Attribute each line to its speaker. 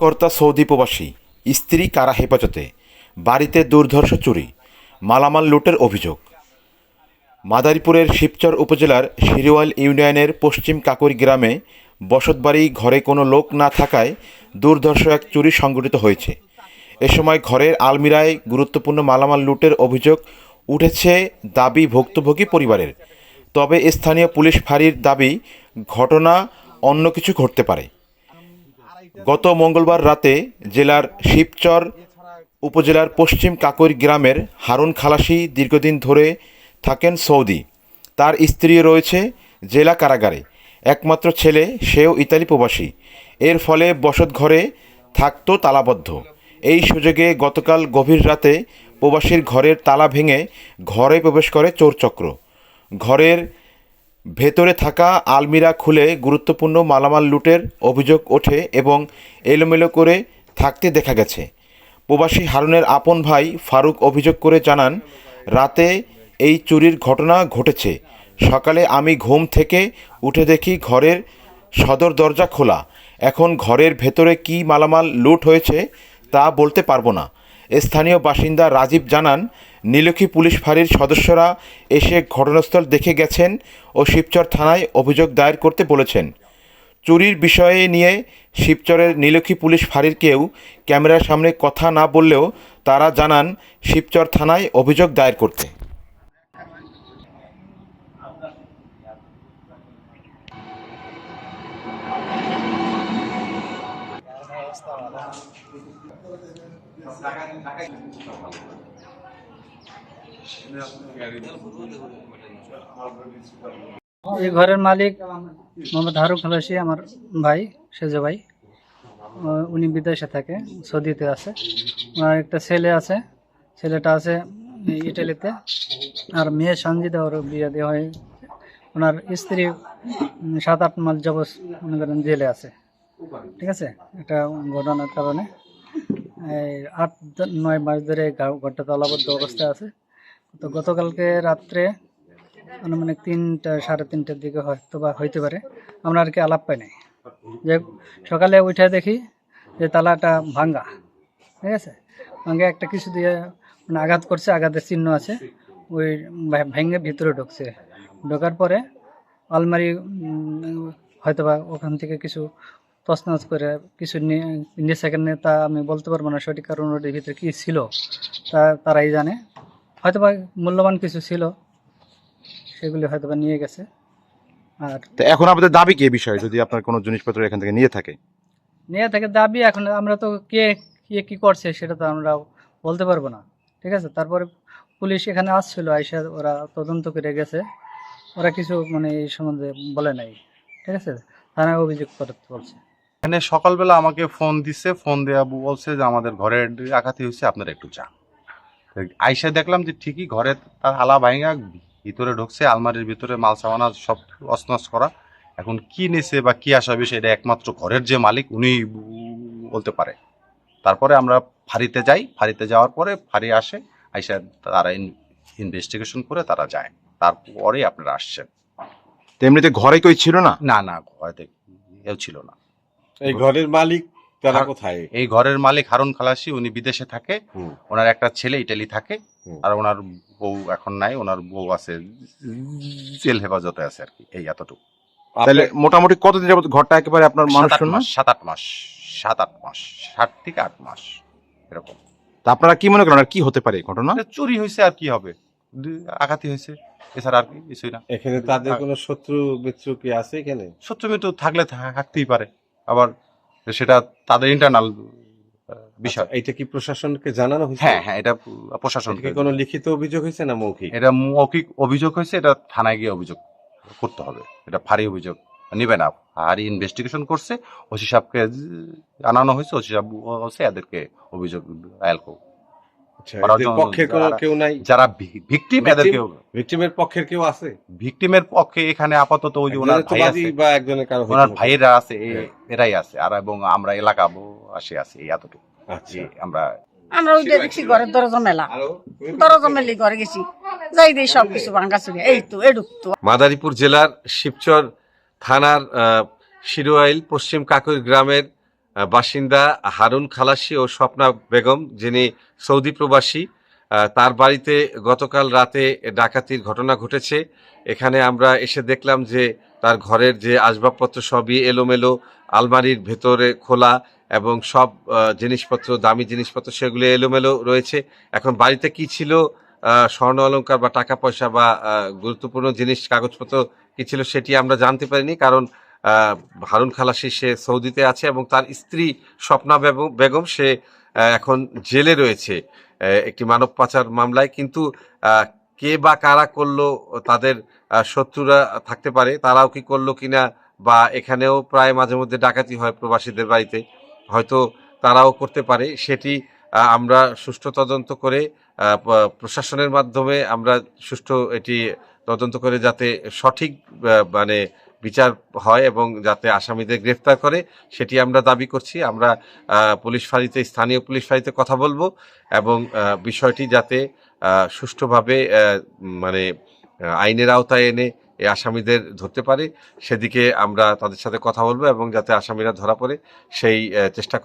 Speaker 1: কর্তা সৌদি প্রবাসী, স্ত্রী কারা হেফাজতে, বাড়িতে দুর্ধর্ষ চুরি, মালামাল লুটের অভিযোগ। মাদারীপুরের শিবচর উপজেলার শিরোয়াল ইউনিয়নের পশ্চিম কাকুর গ্রামে বসতবাড়ি ঘরে কোনো লোক না থাকায় দুর্ধর্ষ এক চুরি সংঘটিত হয়েছে। এ সময় ঘরের আলমিরায় গুরুত্বপূর্ণ মালামাল লুটের অভিযোগ উঠেছে দাবি ভুক্তভোগী পরিবারের। তবে স্থানীয় পুলিশ ফাঁড়ির দাবি, ঘটনা অন্য কিছু ঘটতে পারে। গত মঙ্গলবার রাতে জেলার শিবচর উপজেলার পশ্চিম কাকৈর গ্রামের হারুন খালাসি দীর্ঘদিন ধরে থাকেন সৌদি। তার স্ত্রী রয়েছে জেলা কারাগারে। একমাত্র ছেলে, সেও ইতালি প্রবাসী। এর ফলে বসত ঘরে থাকত তালাবদ্ধ। এই সুযোগে গতকাল গভীর রাতে প্রবাসীর ঘরের তালা ভেঙে ঘরে প্রবেশ করে চোরচক্র। ঘরের ভেতরে থাকা আলমিরা খুলে গুরুত্বপূর্ণ মালামাল লুটের অভিযোগ ওঠে এবং এলোমেলো করে থাকতে দেখা গেছে। প্রবাসী হারুনের আপন ভাই ফারুক অভিযোগ করে জানান, রাতে এই চুরির ঘটনা ঘটেছে। সকালে আমি ঘুম থেকে উঠে দেখি ঘরের সদর দরজা খোলা। এখন ঘরের ভেতরে কি মালামাল লুট হয়েছে তা বলতে পারব না। স্থানীয় বাসিন্দা রাজীব জানান নীলক্ষী পুলিশ ফাঁড়ির সদস্যরা এসে ঘটনাস্থল দেখে গেছেন ও শিবচর থানায় অভিযোগ দায়ের করতে বলেছেন। চুরির বিষয়ে নিয়ে শিবচরের নীলক্ষী পুলিশ ফাঁড়ির কেউ ক্যামেরার সামনে কথা না বললেও তারা জানান, শিবচর থানায় অভিযোগ দায়ের করতে।
Speaker 2: এই ঘরের মালিক মোহাম্মদ হারুক খালাসি আমার ভাই, সেজ ভাই। উনি বিদেশে থাকে, সৌদিতে আছে। ওনার একটা ছেলে আছে, ছেলেটা আছে ইটালিতে। আর মেয়ে সঞ্জিতা ওর বিয়ে দেওয়া হয়। ওনার স্ত্রী সাত আট মাস যাবৎ মনে করেন জেলে আছে। ঠিক আছে? এটা ঘটনার কারণে। আট নয় মাস ধরে ঘরটা তালাবদ্ধ অবস্থায় আছে। তো গতকালকে রাত্রে আনুমানিক তিনটা, সাড়ে তিনটার দিকে হয়তো বা হইতে পারে। আমরা আর কি আলাপ পাই নাই। যে সকালে উঠে দেখি যে তালাটা ভাঙ্গা। ঠিক আছে? ভাঙ্গে একটা কিছু দিয়ে মানে আঘাত করছে, আঘাতের চিহ্ন আছে। ওই ভেঙে ভিতরে ঢুকছে। ঢোকার পরে আলমারি হয়তো বা ওখান থেকে কিছু তছনছ করে কিছু নিয়ে নিয়ে সেকেন্ডে তা আমি বলতে পারব না সঠিক কারণ ওটার ভিতরে কী ছিল তা তারাই জানে। হয়তো বা মূল্যবান কিছু ছিল সেগুলি হয়তো বা নিয়ে গেছে। আর
Speaker 1: তো এখন আমাদের দাবি কি এই বিষয়ে যদি আপনার কোনো জিনিসপত্র এখান থেকে নিয়ে থাকে?
Speaker 2: নিয়ে থাকে দাবি এখন আমরা তো কে কে কী করছে সেটা তো আমরা বলতে পারব না ঠিক আছে? তারপরে পুলিশ এখানে আসছিল আইসা ওরা তদন্ত করে গেছে। ওরা কিছু মানে এই সম্বন্ধে বলে নাই ঠিক আছে? থানায় অভিযোগ করতে বলছে।
Speaker 3: এখানে সকালবেলা আমাকে ফোন দিছে ফোন দেওয়া বলছে যে আমাদের ঘরের আঘাতি হয়েছে আপনারা একটু যান। আইসা দেখলাম যে ঠিকই ঘরে তার আলা ভাঙা ভিতরে ঢুকছে আলমারির ভিতরে মাল সামানা সব অসনস করা। এখন কি নেছে বা কি আসা বিষয় এটা একমাত্র ঘরের যে মালিক উনি বলতে পারে। তারপরে আমরা ফাঁড়িতে যাই ফাঁড়িতে যাওয়ার পরে ফাঁড়ি আসে আইসা তারা ইনভেস্টিগেশন করে তারা যায়। তারপরে আপনারা আসছেন।
Speaker 1: তো এমনিতে ঘরে কেউ ছিল না?
Speaker 3: না না ঘরেতে কেউ ছিল না।
Speaker 4: এই ঘরের মালিক তারা
Speaker 3: হ্যাঁ।
Speaker 4: কোথায়?
Speaker 3: এই ঘরের মালিক হারুন খালাসি উনি বিদেশে থাকে। ওনার একটা ছেলে ইটালি থাকে। আর ওনার বউ এখন নাই ওনার বউ আছে জেল হেফাজতে আছে আর কি এই এতটুকু।
Speaker 1: তাহলে মোটামুটি কতদিন যাবত ঘরটা একেবারে আপনার মানুষ
Speaker 3: সাত আট মাস সাত আট মাস সাত আট মাস সাত থেকে আট মাস এরকম।
Speaker 1: তা আপনারা কি মনে করেন আর কি হতে পারে ঘটনা?
Speaker 3: চুরি হয়েছে আর কি হবে? আঘাতি হয়েছে এছাড়া আর কি কিছুই না।
Speaker 4: এখানে তাদের কোনো শত্রু মিত্র কি আছে এখানে?
Speaker 3: সত্য মৃত্যু থাকলে থাকতেই পারে। আবার সেটা তাদের ইন্টারনাল বিষয়।
Speaker 4: এটা কি প্রশাসনকে জানানো হয়েছে?
Speaker 3: হ্যাঁ হ্যাঁ এটা প্রশাসন
Speaker 4: কোনো লিখিত অভিযোগ হয়েছে না মৌখিক?
Speaker 3: এটা মৌখিক অভিযোগ হয়েছে এটা থানায় গিয়ে অভিযোগ করতে হবে। এটা ফাঁড়ি অভিযোগ। নেবে না। আর ইনভেস্টিগেশন করছে। ওসি সাহেবকে আনানো হয়েছে ওসি সাহেব হচ্ছে এদেরকে অভিযোগ আয়াল করবে।
Speaker 4: আচ্ছা,
Speaker 3: ওরা
Speaker 4: এদের
Speaker 3: জন-
Speaker 4: পক্ষে কেউ নাই?
Speaker 3: যারা ভিকটিম এদেরকে
Speaker 4: ভিক্টিমের পক্ষের কেউ আছে?
Speaker 3: ভিকটিমের পক্ষে এখানে আপাতত ওই ওনার ভাই আছে।
Speaker 4: বা একজনের কারও
Speaker 3: ওনার ভাইয়েরা আছে
Speaker 4: হ্যাঁ।
Speaker 3: এরাই আছে আর এবং আমরা এলাকা আসে আছি এই এতটুকু।
Speaker 4: আচ্ছা।
Speaker 3: আমরা
Speaker 5: আমরা ওই দেখছি ঘরের দরজা মেলা। দরজা মেলি ঘরে গেছি। যাই দিয়ে সব কিছু ভাঙ্গা চুরি। এই তো এডুক তো
Speaker 4: মাদারীপুর জেলার শিবচর থানার আহ, শিরোয়াইল পশ্চিম কাকুর গ্রামের বাসিন্দা হারুন খালাসি ও স্বপ্না বেগম, যিনি সৌদি প্রবাসী তার বাড়িতে গতকাল রাতে ডাকাতির ঘটনা ঘটেছে। এখানে আমরা এসে দেখলাম যে তার ঘরের যে আসবাবপত্র সবই এলোমেলো, আলমারির ভেতরে খোলা এবং সব জিনিসপত্র, দামি জিনিসপত্র সেগুলো এলোমেলো রয়েছে। এখন বাড়িতে কি ছিল স্বর্ণ অলঙ্কার বা টাকা পয়সা বা গুরুত্বপূর্ণ জিনিস, কাগজপত্র কি ছিল সেটি আমরা জানতে পারিনি, কারণ হারুন খালাসি সে সৌদিতে আছে এবং তার স্ত্রী স্বপ্না বেগম- সে এখন জেলে রয়েছে একটি মানব পাচার মামলায়। কিন্তু কে বা কারা করল, তাদের শত্রুরা থাকতে পারে, তারাও কি করল কিনা বা এখানেও প্রায় মাঝে মধ্যে ডাকাতি হয় প্রবাসীদের বাড়িতে, হয়তো তারাও করতে পারে। সেটি আমরা সুষ্ঠু তদন্ত করে প্রশাসনের মাধ্যমে আমরা সুষ্ঠু এটি তদন্ত করে যাতে সঠিক মানে বিচার হয় এবং যাতে আসামিদের গ্রেফতার করে, সেটি আমরা দাবি করছি। আমরা পুলিশ ফাঁড়িতে, স্থানীয় পুলিশ ফাঁড়িতে কথা বলব এবং বিষয়টি যাতে সুষ্ঠুভাবে মানে আইনের আওতায় এনে এই আসামিদের ধরতে পারে, সেদিকে আমরা তাদের সাথে কথা বলব এবং যাতে আসামিরা ধরা পড়ে, সেই চেষ্টা